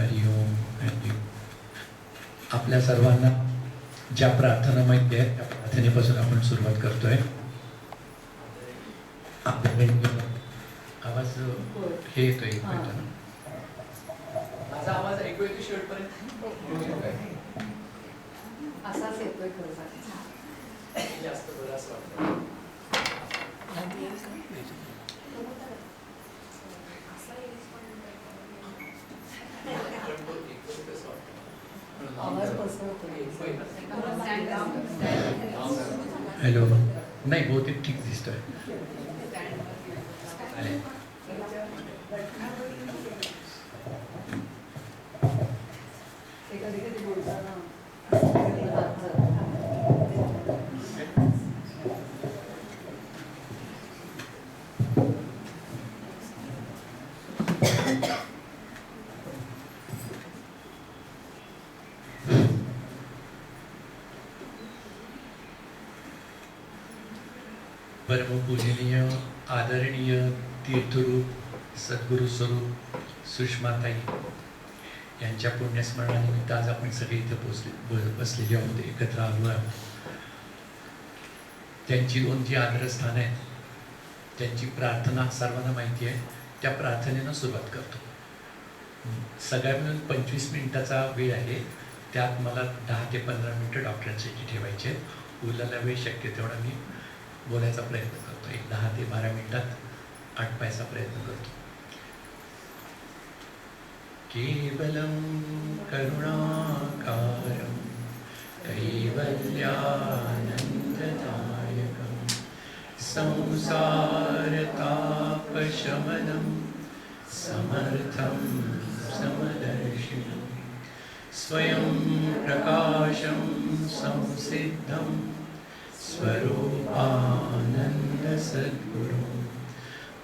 हरि ओम हरि ओम. आपल्या सर्वांना ज्या प्रार्थना माहिती आहे त्या प्रार्थनेपासून आपण सुरुवात करतोय आवाज हे येतोय एक. मिनिट ना. माझा आवाज ऐकू येतो शेवटपर्यंत असाच येतोय खरं जास्त बरं असं वाटतं पण तो ऐकतो ते कसं वाटतं? आवाज पसरतोय. हॅलो. नाही बहुतेक ठीक दिसतोय. परमपूजनीय आदरणीय तीर्थरूप सद्गुरु स्वरूप सुषमाताई यांच्या पुण्यस्मरणानिमित्त आज आपण सगळे इथे पोचले ब- बसलेले आहोत एकत्र आलो आहोत. त्यांची दोन जी आदरस्थान आहेत त्यांची प्रार्थना सर्वांना माहिती आहे त्या प्रार्थनेनं सुरुवात करतो. सगळ्या मिळून पंचवीस मिनिटाचा वेळ आहे त्यात मला दहा ते पंधरा मिनटं डॉक्टरांसाठी ठेवायचे आहेत. उरलेला वेळ शक्य तेवढा मी बोलायचा प्रयत्न करतो. एक दहा ते बारा मिनिटात आटपायचा प्रयत्न करतो. केवलं करुणाकारं कैवल्यानन्ददायकं संसारतापशमनं समर्थं समदर्शिनं स्वयं प्रकाशं संसिद्धं स्वरूपानन्दसद्गुरु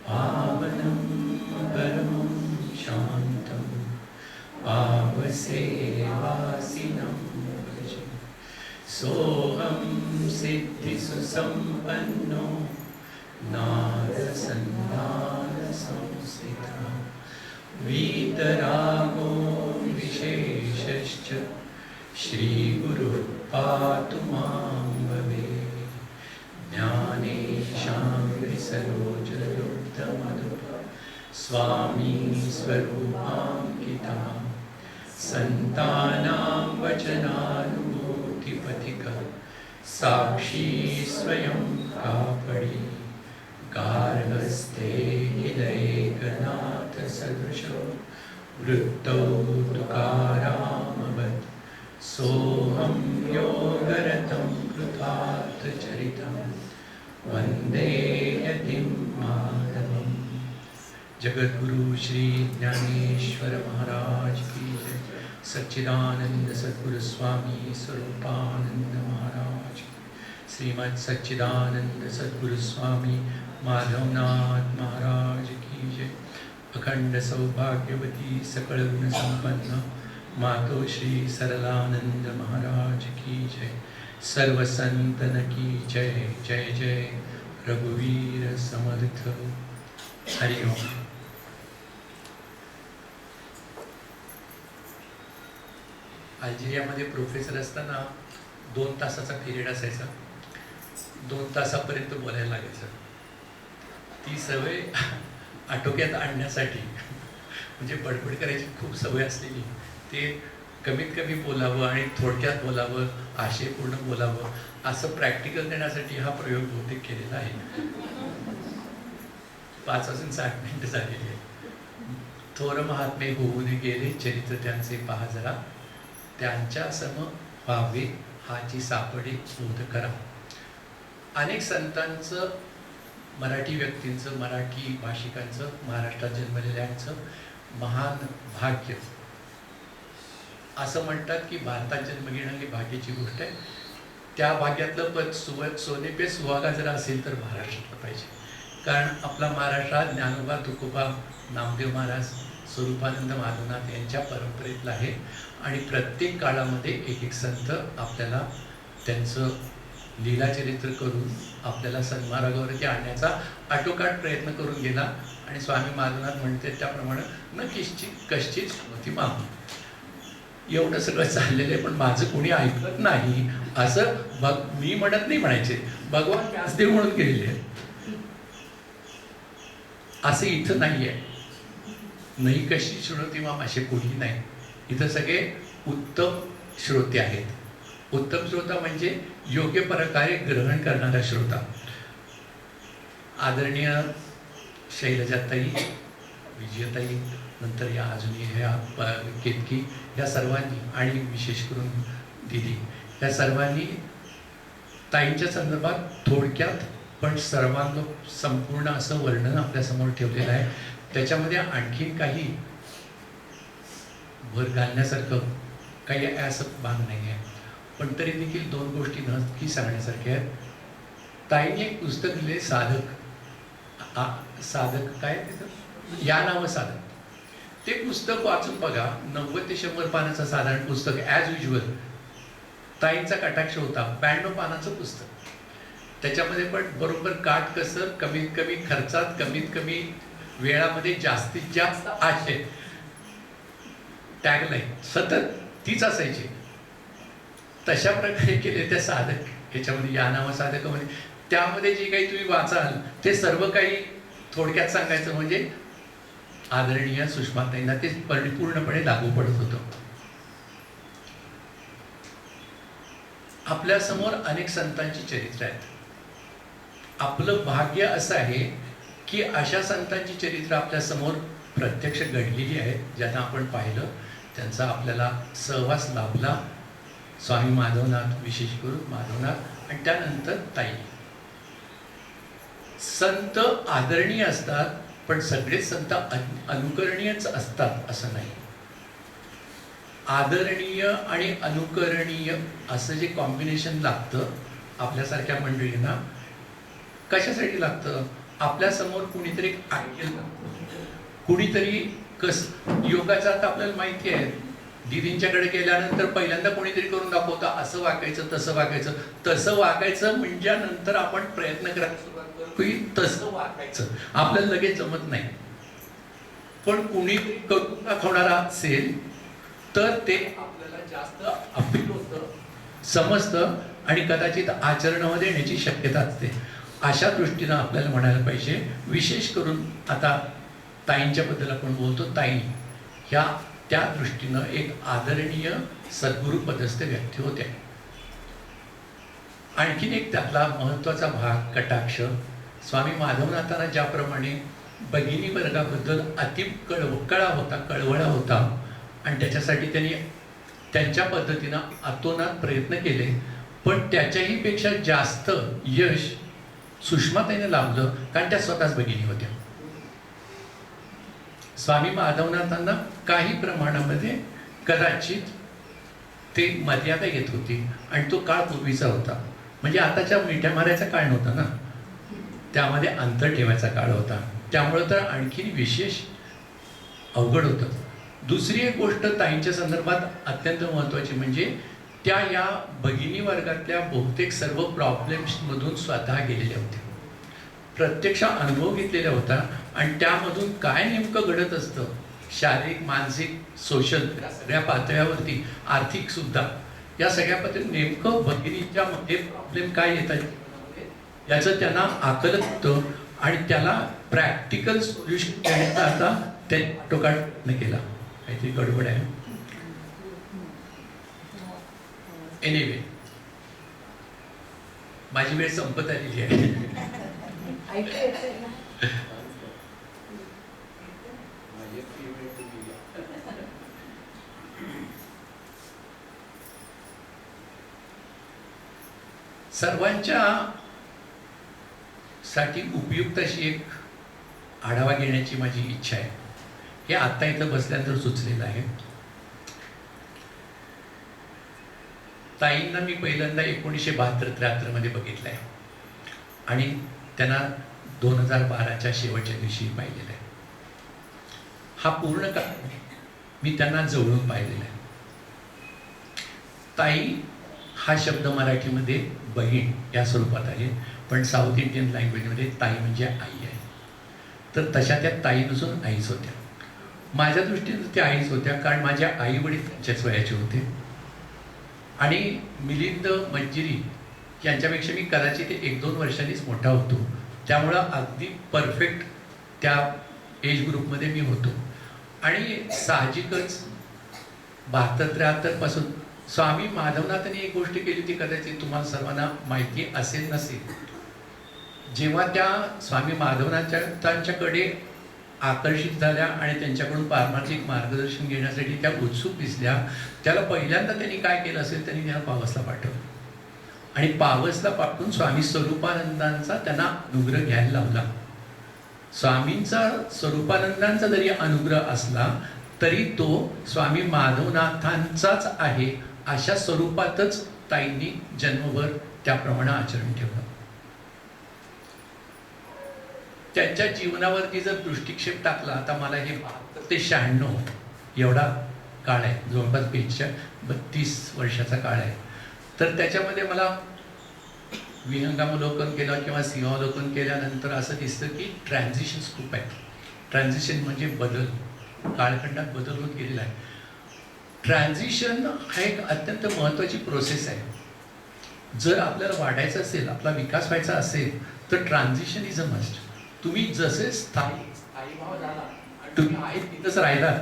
पावनं परमं शान्तं पावसेवासिनं भजे। सोऽहं सिद्धिसुसम्पन्नो नादसन्धानसंस्थितः। वीतरागो विशेषश्च श्रीगुरुः पातु मां भवे। स्वामी स्वरूपाङ्कितः सन्तानां वचनानुभूतिपथिकः साक्षी स्वयं निलयेकनाथसदृशो वृत्तौ तुकारामवत् सोऽहं योगरतं कृतार्थचरितं वन्दे यतिं माधवम् जगद्गुरु श्री ज्ञानेश्वर महाराज की जय। सच्चिदानंद सद्गुरु स्वामी स्वरूपानंद महाराज श्रीमद सच्चिदानंद सद्गुरु स्वामी माधवनाथ महाराज की जय। अखंड सौभाग्यवती सकळ गुण मातो श्री सरलानंद महाराज की जय। सर्व संतन की जय जय जय। रघुवीर समर्थ। हरि ओम। अल्जेरियामध्ये प्रोफेसर असताना दोन तासाचा पिरियड असायचा. दोन तासापर्यंत बोलायला लागायचं. ती सवय आटोक्यात आणण्यासाठी म्हणजे बडबड करायची खूप सवय असलेली. ते कमीत कमी बोलावं आणि थोडक्यात बोलावं आशयपूर्ण बोलावं असं प्रॅक्टिकल देण्यासाठी हा प्रयोग बहुतेक केलेला आहे. पाच वाजून साठ मिनिटं झालेली आहे थोर महात्मे होऊन गेले चरित्र त्यांचे पहा जरा. त्यांच्या सम व्हावे हाची सापडे शोध करा. अनेक संतांचं मराठी व्यक्तींचं मराठी भाषिकांचं महाराष्ट्रात जन्मलेल्यांचं महान भाग्य. असं म्हणतात की भारतात जन्म घेणं ही भाग्याची गोष्ट आहे. त्या भाग्यातलं पद सुव सोनेपे सुहागा जर असेल तर महाराष्ट्रातलं पाहिजे. कारण आपला महाराष्ट्र हा ज्ञानोबा तुकोबा नामदेव महाराज स्वरूपानंद माधवनाथ यांच्या परंपरेतला आहे. आणि प्रत्येक काळामध्ये एक एक संत आपल्याला त्यांचं लीलाचरित्र करून आपल्याला सन्मार्गावरती आणण्याचा आटोकाट प्रयत्न करून गेला. आणि स्वामी माधवनाथ म्हणते त्याप्रमाणे न किश्चित कश्चित स्मृती मागू एवढं सगळं चाललेलं आहे पण माझं कोणी ऐकत नाही. असं भग मी म्हणत नाही म्हणायचे. भगवान व्यासदेव म्हणून गेलेले आहेत. असं इथं नाही आहे नाही कशी श्रोती वा असे कोणी नाही. इथं सगळे उत्तम श्रोते आहेत. उत्तम श्रोता म्हणजे योग्य प्रकारे ग्रहण करणारा श्रोता. आदरणीय शैलजाताई विजयताई नंतर या अजूनही ह्या केतकी या सर्वांनी आणि विशेष करून दिदी या सर्वांनी ताईंच्या संदर्भात थोडक्यात पण सर्वांग संपूर्ण असं वर्णन आपल्यासमोर ठेवलेलं आहे. त्याच्यामध्ये आणखीन काही भर घालण्यासारखं काही असं भाग नाही आहे पण तरी देखील दोन गोष्टी नक्की सांगण्यासारख्या आहेत. ताईने एक पुस्तक लिहिले साधक. आ- साधक काय या नावं साधक. ते पुस्तक वाचून बघा. नव्वद ते शंभर पानाचं साधारण पुस्तक ॲज युजल ताईंचा कटाक्ष होता. ब्याण्णव पानाचं पुस्तक. त्याच्यामध्ये पण बरोबर काटकसर कमीत कमी खर्चात कमीत कमी वेळामध्ये जास्तीत जास्त आशय टॅगलाईन सतत तीच असायची. तशा प्रकारे केले त्या साधक. याच्यामध्ये या नावा साधकामध्ये. त्यामध्ये जे काही तुम्ही वाचाल ते सर्व काही थोडक्यात सांगायचं म्हणजे आदरणीय सुषमाताईंना ते परिपूर्णपणे लागू पडत होतं. आपल्यासमोर अनेक संतांची चरित्र आहेत. आपलं भाग्य असं आहे की अशा संतांची चरित्र आपल्यासमोर प्रत्यक्ष घडलेली आहेत ज्यांना आपण पाहिलं त्यांचा आपल्याला सहवास लाभला. स्वामी माधवनाथ विशेष करून माधवनाथ आणि त्यानंतर ताई. संत आदरणीय असतात पण सगळे संत अनुकरणीयच असतात असं नाही. आदरणीय आणि अनुकरणीय असं जे कॉम्बिनेशन लागतं आपल्यासारख्या मंडळींना कशासाठी लागतं? आपल्यासमोर कुणीतरी आयडियल कुणीतरी कस योगाचा आता आपल्याला माहिती आहे. दिदींच्याकडे गेल्यानंतर पहिल्यांदा कोणीतरी करून दाखवतं असं वागायचं तसं वागायचं. तसं वागायचं म्हणजे नंतर आपण प्रयत्न करायचो. सुरुवात तसं वागायचं आपल्याला लगेच जमत नाही. पण कुणी करून दाखवणारा असेल तर ते आपल्याला जास्त अपील होतं समजतं आणि कदाचित आचरणामध्ये येण्याची शक्यता असते. अशा दृष्टीनं आपल्याला म्हणायला पाहिजे विशेष करून आता ताईंच्या बद्दल आपण बोलतो ताई ह्या त्या दृष्टीनं एक आदरणीय सद्गुरू पदस्थ व्यक्ती होत्या. आणखीन एक त्यातला महत्त्वाचा भाग कटाक्ष स्वामी माधवनाथांना ज्याप्रमाणे भगिनी वर्गाबद्दल अति कळव कळा होता कळवळा होता आणि त्याच्यासाठी त्यांनी त्यांच्या पद्धतीनं अतोनात प्रयत्न केले. पण त्याच्याही पेक्षा जास्त यश सुषमाताईने लाभलं कारण त्या स्वतःच भगिनी होत्या. स्वामी माधवनाथांना काही प्रमाणामध्ये कदाचित ते मर्यादा येत होती आणि तो काळ पूर्वीचा होता. म्हणजे आताच्या मिठ्या मारायचा काळ नव्हता ना? त्यामध्ये अंतर ठेवायचा काळ होता. त्यामुळं तर आणखीन विशेष अवघड होतं. दुसरी एक गोष्ट ताईंच्या संदर्भात अत्यंत महत्त्वाची म्हणजे त्या या भगिनी वर्गातल्या बहुतेक सर्व प्रॉब्लेम्समधून स्वतः गेलेल्या होत्या. प्रत्यक्ष अनुभव घेतलेला होता आणि त्यामधून काय नेमकं घडत असतं? शारीरिक मानसिक सोशल या सगळ्या पातळ्यावरती आर्थिकसुद्धा या सगळ्या पातळी नेमकं भगिनीच्या मध्ये प्रॉब्लेम काय येतात याचं त्यांना आकलन होतं आणि त्याला प्रॅक्टिकल सोल्युशन देण्याचा आता ते टोकाट प्रयत्न केला. काहीतरी गडबड आहे. एनिवे माझी वेळ संपत आलेली आहे. सर्वांच्या साठी उपयुक्त अशी एक आढावा घेण्याची माझी इच्छा आहे. हे आत्ता इथं बसल्यानंतर सुचलेलं आहे. ताईंना मी पहिल्यांदा एकोणीसशे बहात्तर त्र्याहत्तरमध्ये बघितलं आहे आणि त्यांना दोन हजार बाराच्या शेवटच्या दिवशी पाहिलेलं आहे. हा पूर्ण काळ मी त्यांना जवळून पाहिलेला आहे. ताई हा शब्द मराठीमध्ये बहीण या स्वरूपात आहे. पण साऊथ इंडियन लँग्वेजमध्ये ताई म्हणजे आई आहे. तर तशा त्या ताई नसून आईच होत्या. माझ्या दृष्टीनं त्या आईच होत्या कारण माझ्या आई वडील त्यांच्याच वयाचे होते. आणि मिलिंद मंजिरी यांच्यापेक्षा मी कदाचित एक दोन वर्षांनीच मोठा होतो. त्यामुळं अगदी परफेक्ट त्या एज ग्रुपमध्ये मी होतो. आणि साहजिकच बहात्तर त्र्याहत्तरपासून स्वामी माधवनाथांनी एक गोष्ट केली होती कदाचित तुम्हाला सर्वांना माहिती असेल नसेल. जेव्हा त्या स्वामी माधवनाथांच्याकडे आकर्षित झाल्या आणि त्यांच्याकडून पारमार्थिक मार्गदर्शन घेण्यासाठी त्या उत्सुक दिसल्या त्याला पहिल्यांदा त्यांनी काय केलं असेल त्यांनी त्याला पावसला पाठवलं. आणि पावसला पाठवून स्वामी स्वरूपानंदांचा त्यांना अनुग्रह घ्यायला लावला. स्वामींचा स्वरूपानंदांचा जरी अनुग्रह असला तरी तो स्वामी माधवनाथांचाच आहे अशा स्वरूपातच ताईंनी जन्मभर त्याप्रमाणे आचरण ठेवलं. त्यांच्या जीवनावरती जर दृष्टिक्षेप टाकला आता मला हे बहात्तर ते शहाण्णव एवढा काळ आहे. जवळपास बेच्या बत्तीस वर्षाचा काळ आहे. तर त्याच्यामध्ये मला विहंगामलोकन केलं किंवा सिंहावलोकन केल्यानंतर असं दिसतं की ट्रान्झिशन्स खूप आहेत. ट्रान्झिशन म्हणजे बदल. कालखंडात बदल होत गेलेला आहे. ट्रान्झिशन हा एक अत्यंत महत्त्वाची प्रोसेस आहे. जर आपल्याला वाढायचं असेल आपला विकास व्हायचा असेल तर ट्रान्झिशन इज अ मस्ट तुम्ही जसे स्थायी स्थायी भाव झाला तुम्ही आहे तिथंच राहिलात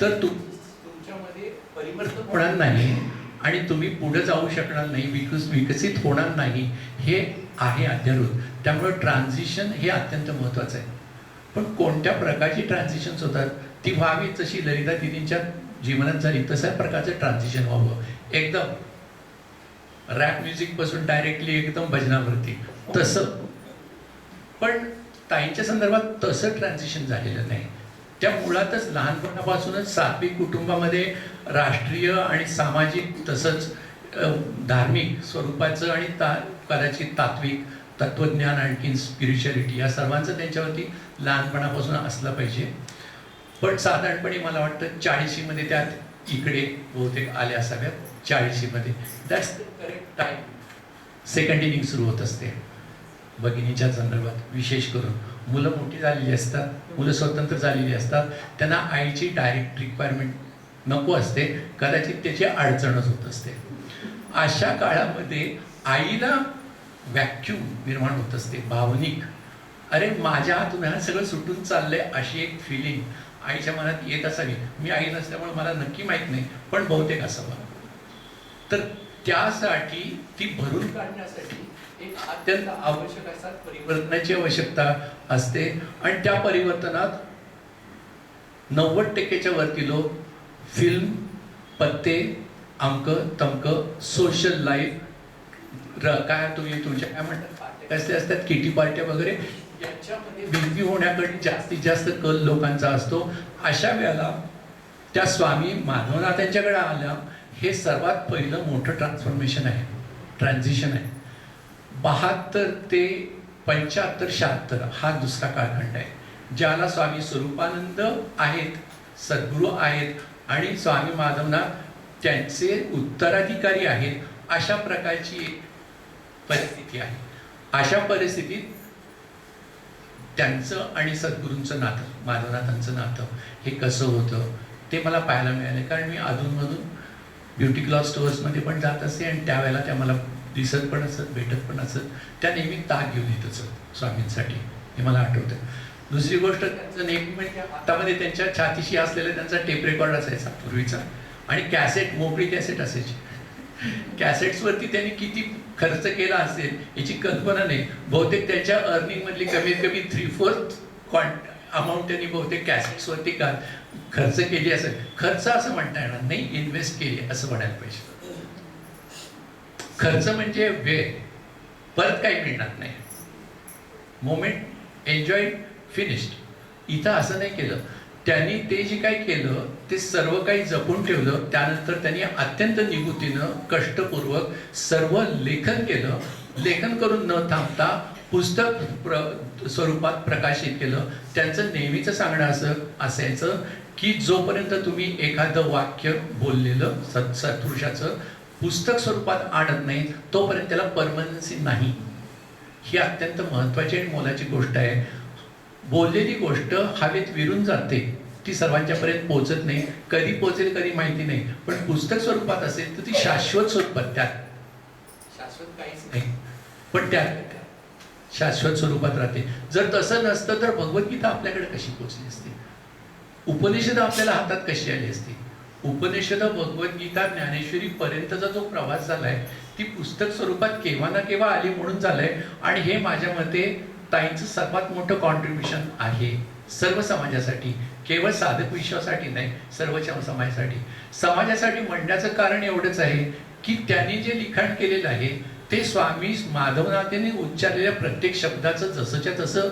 तर तुम तुमच्यामध्ये परिवर्तन होणार नाही आणि तुम्ही पुढे जाऊ शकणार नाही विकस विकसित होणार नाही हे आहे अध्यारोध त्यामुळे ट्रान्झिशन हे अत्यंत महत्त्वाचं आहे. पण कोणत्या प्रकारची ट्रान्झिशन्स होतात? ती व्हावी जशी ललिता दिदींच्या जीवनात झाली तशा प्रकारचं ट्रान्झिशन व्हावं एकदम रॅप म्युझिकपासून डायरेक्टली एकदम भजनावरती तसं. पण ताईंच्या संदर्भात तसं ट्रान्झिशन झालेलं नाही. त्या मुळातच लहानपणापासूनच सात्विक कुटुंबामध्ये राष्ट्रीय आणि सामाजिक तसंच धार्मिक स्वरूपाचं आणि ता कदाचित तात्विक तत्वज्ञान आणखीन स्पिरिच्युअलिटी या सर्वांचं त्यांच्यावरती लहानपणापासून असलं पाहिजे. पण साधारणपणे मला वाटतं चाळीशीमध्ये त्यात इकडे बहुतेक आल्या असाव्यात चाळीशीमध्ये. That's the correct time second inning सुरू होत असते. भगिनीच्या संदर्भात विशेष करून. मुलं मोठी झालेली असतात मुलं स्वतंत्र झालेली असतात. त्यांना आईची डायरेक्ट रिक्वायरमेंट नको असते. कदाचित त्याची अडचणच होत असते. अशा काळामध्ये आईला व्हॅक्यूम निर्माण होत असते भावनिक. अरे माझ्या हातून हे सगळं सुटून चाललंय अशी एक फिलिंग आईच्या मनात येत असावी. मी आई नसल्यामुळे मला नक्की माहीत नाही पण बहुतेक असावं तर त्यासाठी ती भरून काढण्यासाठी एक अत्यंत आवश्यक असा परिवर्तनाची आवश्यकता असते. आणि त्या परिवर्तनात नव्वद टक्केच्या वरती लोक फिल्म पत्ते अंक तमक सोशल लाईफ र काय तुम्ही तुमच्या काय म्हणतात? असते असतात किटी पार्ट्या वगैरे. त्यांच्यामध्ये बिझी होण्याकडे जास्तीत जास्त कल लोकांचा असतो अशा वेळेला त्या स्वामी माधवनाथांच्याकडे आल्या. हे सर्वात पहिलं मोठं ट्रान्सफॉर्मेशन आहे. ट्रान्झिशन आहे. बहात्तर ते पंच्याहत्तर शहात्तर हा दुसरा कालखंड आहे. ज्याला स्वामी स्वरूपानंद आहेत सद्गुरू आहेत आणि स्वामी माधवनाथ त्यांचे उत्तराधिकारी आहेत अशा प्रकारची एक परिस्थिती आहे. अशा परिस्थितीत त्यांचं आणि सद्गुरूंचं नातं माधवनाथांचं नातं हे कसं होतं ते मला पाहायला मिळालं. कारण मी अधूनमधून ब्युटी क्लॉस स्टोअर्समध्ये पण जात असे आणि त्यावेळेला त्या मला दिसत पण असत भेटत पण असत. त्या नेहमी ताक घेऊन येत असत स्वामींसाठी. हे मला आठवतं. दुसरी गोष्ट त्यांचं नेहमी म्हणजे हातामध्ये त्यांच्या छातीशी असलेला त्यांचा टेप रेकॉर्ड असायचा पूर्वीचा. आणि कॅसेट मोकळी कॅसेट असायची. कॅसेट्सवरती त्यांनी किती खर्च केला असेल याची कल्पना नाही. बहुतेक त्याच्या अर्निंग मधली कमीत कमी थ्री फोर्थ क्वांट अमाऊंट त्यांनी बहुतेक कॅसेट्सवरती का खर्च केली असेल. खर्च असं म्हणता येणार नाही इन्व्हेस्ट केली असं म्हणायला पाहिजे. खर्च म्हणजे वेळ. परत काही मिळणार नाही. मोमेंट एन्जॉय फिनिश्ड इथं असं नाही केलं. त्यांनी ते जे काही केलं ते सर्व काही जपून ठेवलं. त्यानंतर त्यांनी अत्यंत निगुतीनं कष्टपूर्वक सर्व लेखन केलं. लेखन करून न थांबता पुस्तक प्र स्वरूपात प्रकाशित केलं. त्यांचं नेहमीचं सांगणं असं असायचं की जोपर्यंत तुम्ही एखादं वाक्य बोललेलं सत् सत्पुरुषाचं पुस्तक स्वरूपात आणत नाही तोपर्यंत त्याला परमनन्सी नाही. ही अत्यंत महत्त्वाची आणि मोलाची गोष्ट आहे. बोललेली गोष्ट हवेत विरून जाते. ती सर्वांच्या पर्यंत पोहोचत नाही कधी पोहोचेल कधी माहिती नाही. पण पुस्तक स्वरूपात असेल तर ती शाश्वत स्वरूपात त्यात. शाश्वत काहीच नाही. पण त्यात शाश्वत स्वरूपात राहते. जर तसं नसतं तर भगवद्गीता आपल्याकडे कशी पोहोचली असती? उपनिषद आपल्याला हातात कशी आली असती? उपनिषद भगवद्गीता ज्ञानेश्वरी पर्यंतचा जो प्रवास झालाय ती पुस्तक स्वरूपात केव्हा ना केव्हा आली म्हणून झालंय. आणि हे माझ्या मते ताईंचं सर्वात मोठं कॉन्ट्रीब्युशन आहे. सर्व समाजासाठी केवळ साधक विश्वासाठी नाही सर्व समाजासाठी. समाजासाठी म्हणण्याचं कारण एवढंच आहे की त्यांनी जे लिखाण केलेलं आहे ते स्वामी माधवनाथांनी उच्चारलेल्या प्रत्येक शब्दाचं जसंच्या तसं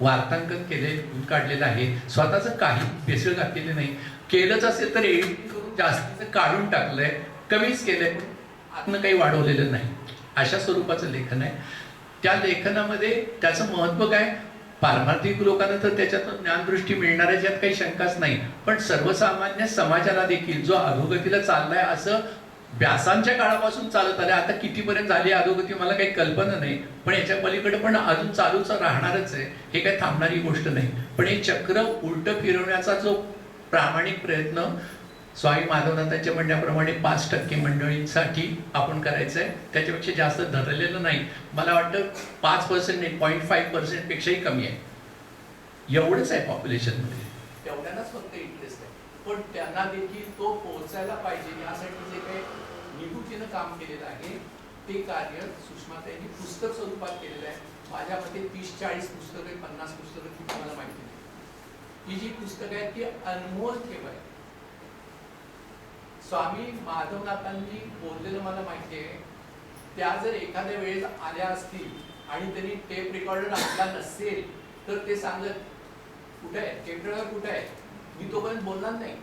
वार्तांकन केले काढलेलं आहे. स्वतःचं काही भेसळ घातलेलं नाही. केलंच असेल तर एडिटिंग करून जास्तीचं काढून टाकलंय कमीच केलंय पण आतनं काही वाढवलेलं नाही. अशा स्वरूपाचं लेखन आहे. त्या लेखनामध्ये त्याचं महत्त्व काय? पारमार्थिक लोकांना तर त्याच्यातून ज्ञानदृष्टी मिळणार आहे यात काही शंकाच नाही. पण सर्वसामान्य समाजाला देखील जो अधोगतीला चाललाय असं व्यासांच्या काळापासून चालत आलं आता कितीपर्यंत झाली अधोगती मला काही कल्पना नाही. पण याच्या पलीकडे पण अजून चालूच राहणारच आहे. हे काही थांबणारी गोष्ट नाही. पण हे चक्र उलट फिरवण्याचा जो प्रामाणिक प्रयत्न स्वामी माधवनाथांच्या म्हणण्याप्रमाणे पाच टक्के मंडळींसाठी आपण करायचं आहे त्याच्यापेक्षा जास्त धरलेलं नाही. मला वाटतं पाच पर्सेंट नाही पॉईंट फाईव्ह पर्सेंट पेक्षाही कमी आहे. एवढंच आहे पॉप्युलेशनमध्ये तेवढ्यांनाच फक्त इंटरेस्ट आहे. पण त्यांना देखील तो पोहोचायला पाहिजे. यासाठी जे काही निगुतीनं काम केलेलं आहे ते कार्य सुषमाताईंनी पुस्तक स्वरूपात केलेलं आहे. माझ्या मते तीस चाळीस पुस्तकं पन्नास पुस्तकं ती मला माहिती नाही. ही जी पुस्तकं आहेत ती अनमोल ठेव आहे स्वामी माधवनाथांनी बोललेलं मला माहिती आहे त्या जर एखाद्या वेळेस आल्या असतील आणि त्यांनी टेप रेकॉर्डर आणला नसेल तर ते सांगत कुठे आहे? टेप रेकॉर्डर कुठे आहे? मी तोपर्यंत बोलणार नाही.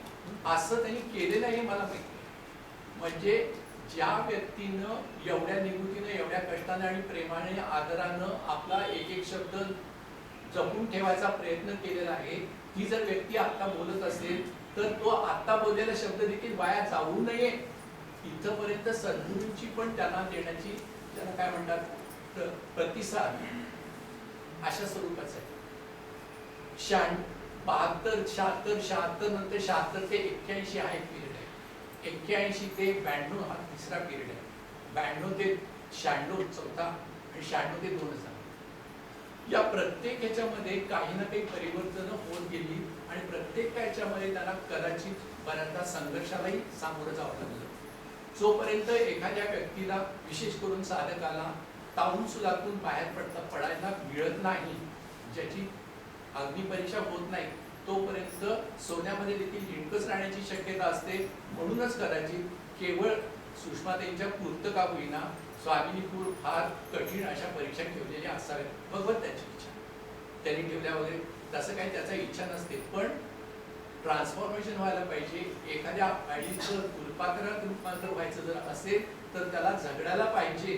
असं त्यांनी केलेलं आहे मला माहिती म्हणजे ज्या व्यक्तीनं एवढ्या निवृत्तीनं एवढ्या कष्टाने आणि प्रेमाने आदरानं आपला एक एक शब्द जपून ठेवायचा प्रयत्न केलेला आहे ती जर व्यक्ती आता बोलत असेल तर तो आता बोललेला शब्द देखील वाया जाऊ नये. इथपर्यंत सद्गुरूंची पण त्यांना देण्याची त्याला काय म्हणतात? प्रतिसाद. अशा स्वरूपाचा आहे. शहाण बहात्तर शहात्तर शहात्तर नंतर शहात्तर ते एक्क्याऐंशी हा एक पिरियड आहे. एक्क्याऐंशी ते ब्याण्णव हा तिसरा पिरियड आहे. ब्याण्णव ते शहाण्णव चौथा आणि शहाण्णव ते दोन हजार. या प्रत्येक ह्याच्यामध्ये काही ना काही परिवर्तन होत गेली आणि प्रत्येक ह्याच्यामध्ये त्याला कदाचित बऱ्याचदा संघर्षालाही सामोरं जावं लागलं. जोपर्यंत एखाद्या व्यक्तीला विशेष करून साधकाला ताऊन सुलातून बाहेर पडता पडायला मिळत नाही ज्याची अग्निपरीक्षा होत नाही तोपर्यंत सोन्यामध्ये देखील हिणकस राहण्याची शक्यता असते. म्हणूनच कदाचित केवळ सुषमाताईंच्या पूर्त का होईना स्वामिनीपूर फार कठीण अशा परीक्षा ठेवलेल्या असाव्यात. भगवत त्याची इच्छा. त्यांनी ठेवल्या वगैरे. तसं काही त्याचा इच्छा नसते. पण ट्रान्सफॉर्मेशन व्हायला पाहिजे. एखाद्या अडीचं फुलपाखरात रूपांतर व्हायचं जर असेल तर त्याला झगडायला पाहिजे.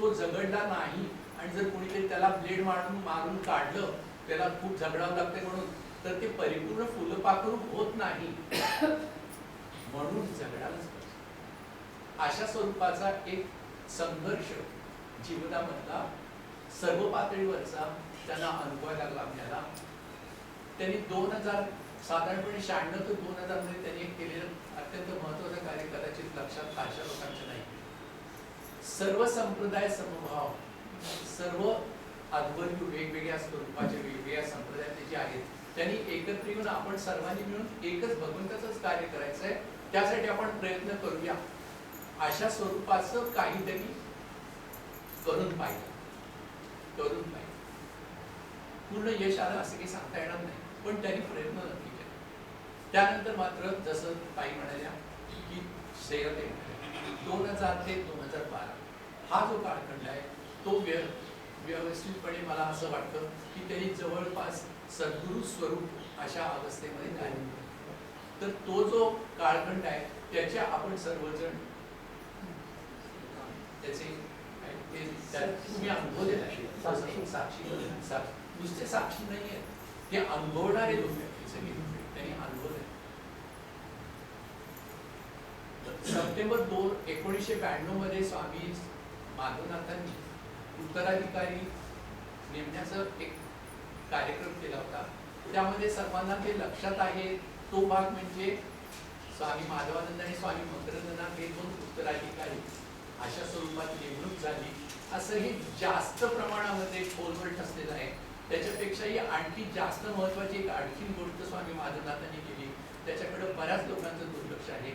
तो झगडला नाही आणि जर कोणीतरी त्याला ब्लेड मारून मारून काढलं त्याला खूप झगडावं लागते म्हणून तर ते परिपूर्ण फुलपाखरू होत नाही. म्हणून झगडायलाच अशा स्वरूपाचा एक संघर्ष जीवनामधला सर्व पातळीवरचा त्यांना अनुभवायला लागला आपल्याला. त्यांनी दोन हजार साधारणपणे शहाण्णव ते दोन हजारमध्ये त्यांनी एक केलेलं अत्यंत महत्वाचं कार्य कदाचित लक्षात फारशा लोकांच्या नाही. सर्व संप्रदाय समभाव सर्व अद्वैत वेगवेगळ्या स्वरूपाचे वेगवेगळ्या संप्रदायाचे जे आहेत त्यांनी एकत्र येऊन आपण सर्वांनी मिळून एकच भगवंताचंच कार्य करायचं आहे त्यासाठी आपण प्रयत्न करूया. अशा स्वरूपाचं काहीतरी करून पाहिजे करून पाहिजे पूर्ण यश आलं असं काही सांगता येणार नाही पण त्यांनी प्रयत्न नक्की केला. त्यानंतर मात्र जसं ताई म्हणाल्या की सेरते दोन हजार ते दोन हजार बारा. हा जो कालखंड आहे तो व्य व्यवस्थितपणे मला असं वाटतं की त्यांनी जवळपास सद्गुरु स्वरूप अशा अवस्थेमध्ये कार्य तर तो जो कालखंड आहे त्याच्या आपण सर्वजण त्याचे ते तुम्ही साक्षी साक्षी नुसते साक्षी नाही आहेत ते अनुभवणारे लोक आहेत सगळे त्यांनी अनुभव दिला सप्टेंबर दोन एकोणीसशे ब्याण्णवमध्ये स्वामी माधवनाथांनी उत्तराधिकारी नेमण्याचा एक कार्यक्रम केला होता. त्यामध्ये सर्वांना ते लक्षात आहे तो भाग म्हणजे स्वामी माधवानंद आणि स्वामी मकरंदनाथ हे दोन उत्तराधिकारी अशा स्वरूपात नेमणूक झाली. असं हे जास्त प्रमाणामध्ये खोलवर ठसलेलं आहे. त्याच्यापेक्षाही आणखी जास्त महत्वाची एक आणखी गोष्ट स्वामी माधवनाथांनी केली. त्याच्याकडे बऱ्याच लोकांचं दुर्लक्ष आहे.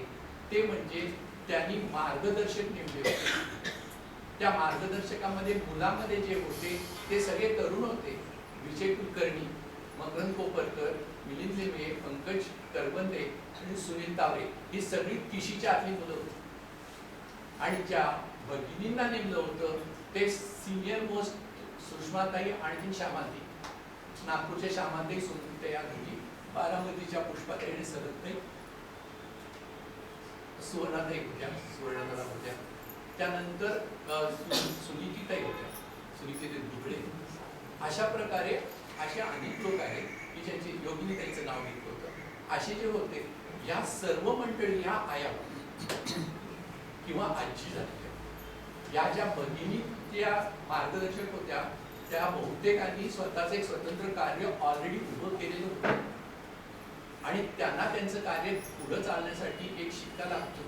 ते म्हणजे त्यांनी मार्गदर्शक नेमले होते. त्या मार्गदर्शकामध्ये मुलामध्ये जे होते ते सगळे तरुण होते. विजय कुलकर्णी मकरंद कोपरकर मिलिंद लेमे पंकज करवंदे आणि सुनील तावरे ही सगळी तिशीच्या आतली मुलं होती. आणि ज्या भगिनींना नेमलं होतं. ते सिनियर मोस्ट सुषमाताई आणखी श्यामाताई. नागपूरच्या श्यामाताई सोनताई या घरी बारामतीच्या पुष्पाताई आणि सरतताई सुवर्णाताई होत्या सुवर्णाताई होत्या. त्यानंतर सुनीतीताई होत्या. सुनीतीचे दुबळे. अशा प्रकारे असे अनेक लोक आहेत की ज्यांचे योगिनीताईचं नाव घेतलं होतं. असे जे होते या सर्व मंडळी ह्या आया किंवा आजी झाल्या या ज्या भगिनी त्या मार्गदर्शक होत्या त्या बहुतेकांनी स्वतःचं एक स्वतंत्र कार्य ऑलरेडी उभं केलेलं होतं. आणि त्यांना त्यांचं कार्य पुढं चालण्यासाठी एक शिक्का लागतो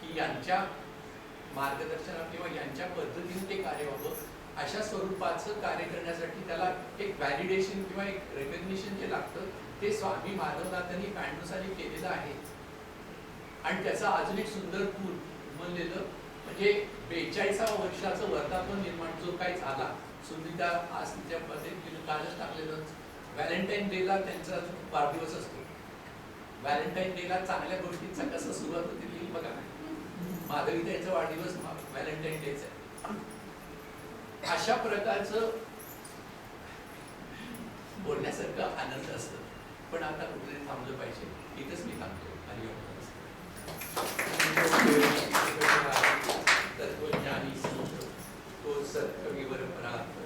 की यांच्या मार्गदर्शनात किंवा यांच्या पद्धतीने ते कार्य व्हावं. अशा स्वरूपाचं कार्य करण्यासाठी त्याला एक व्हॅलिडेशन किंवा एक रेकग्निशन जे लागतं ते स्वामी माधवनाथांनी ब्याण्णव साली केलेलं आहे. आणि त्याचा अजून एक सुंदर पूल उमललेलं म्हणजे बेचाळीसाव्या वर्षाचं वर्धापन निर्माण जो काही झाला सुनीता आज तिच्या पद्धतीने कालच टाकलेलं व्हॅलेंटाईन डेला त्यांचा वाढदिवस असतो. व्हॅलेंटाईन डेला चांगल्या गोष्टींचा कसं सुरुवात होती ती बघा. माधवी त्यांचा वाढदिवस व्हॅलेंटाईन डेचा. आहे अशा प्रकारचं बोलण्यासारखं आनंद असतं. पण आता कुठेतरी थांबलं पाहिजे. इथंच मी थांबतो. हरिओम. तत्वज्ञानी संत तो सत्कविवर परात